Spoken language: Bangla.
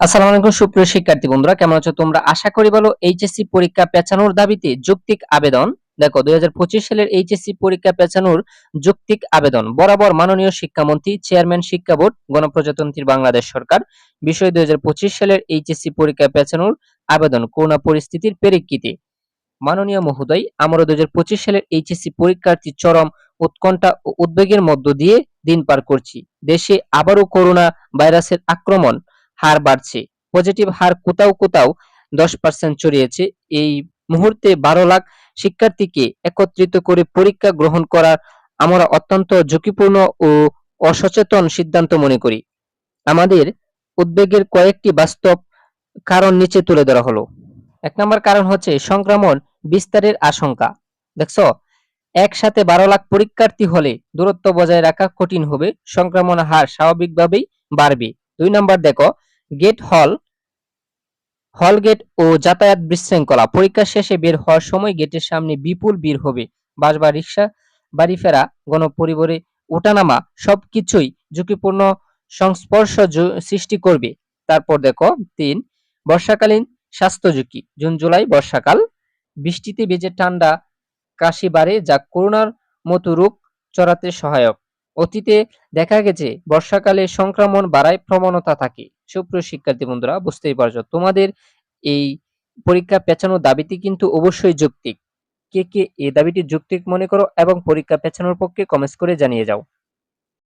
আসসালামু আলাইকুম, সুপ্রিয় শিক্ষার্থী বন্ধুরা, কেমন আছো তোমরা? আশা করি ভালো। এইচএসসি পরীক্ষা পেছানোর দাবিতে যৌক্তিক আবেদন। দেখো, দুই হাজার পঁচিশ সালের এইচএসসি পরীক্ষা পেছানোর যৌক্তিক আবেদন। বরাবর মাননীয় শিক্ষামন্ত্রী, চেয়ারম্যান শিক্ষা বোর্ড, গণপ্রজাতন্ত্রী বাংলাদেশ সরকার। বিষয় দুই হাজার পঁচিশ সালের এইচএসসি পরীক্ষা পেছানোর আবেদন, করোনা পরিস্থিতির প্রেক্ষিতে। মাননীয় মহোদয়, আমরা দুই হাজার পঁচিশ সালের এইচএসসি পরীক্ষার্থী চরম উৎকণ্ঠা ও উদ্বেগের মধ্য দিয়ে দিন পার করছি। দেশে আবারও করোনা ভাইরাসের আক্রমণ হার বাড়ছে। পজিটিভ হার কোথাও কোথাও দশ পার্সেন্ট ছড়িয়েছে এই মুহূর্তে বারো লাখ শিক্ষার্থীকে একত্রিত করে পরীক্ষা গ্রহণ করার আমরা অত্যন্ত ঝুঁকিপূর্ণ ও অসচেতন সিদ্ধান্ত মনে করি। আমাদের উদ্বেগের কয়েকটি বাস্তব কারণ নিচে তুলে ধরা হলো। এক নম্বর কারণ হচ্ছে সংক্রমণ বিস্তারের আশঙ্কা। দেখছ, একসাথে বারো লাখ পরীক্ষার্থী হলে দূরত্ব বজায় রাখা কঠিন হবে। সংক্রমণ হার স্বাভাবিকভাবেই বাড়বে। দুই নম্বর দেখো গেট হল হল গেট ও যাতায়াত বিশৃঙ্খলা। পরীক্ষা শেষে বের হওয়ার সময় গেটের সামনে বিপুল ভিড় হবে। বাস বা রিক্সা, বাড়ি ফেরা, গণপরিবহনে ওঠানামা সবকিছুই ঝুঁকিপূর্ণ সংস্পর্শ সৃষ্টি করবে। তারপর দেখো, তিন, বর্ষাকালীন স্বাস্থ্য ঝুঁকি। জুন, জুলাই, বর্ষাকাল। বৃষ্টিতে বেজে ঠান্ডা কাশি বাড়ে, যা করোনার মতো রোগ চড়াতে সহায়ক। অতীতে দেখা গেছে, বর্ষাকালে সংক্রমণ বাড়ায় প্রবণতা থাকে। সুপ্রিয় শিক্ষার্থী বন্ধুরা, বুঝতেই পারছ, তোমাদের এই পরীক্ষা পেছানোর দাবিটি কিন্তু অবশ্যই যৌক্তিক। কে কে এই দাবিটি যৌক্তিক মনে করো এবং পরীক্ষা পেছানোর পক্ষে কমেন্টস করে জানিয়ে যাও।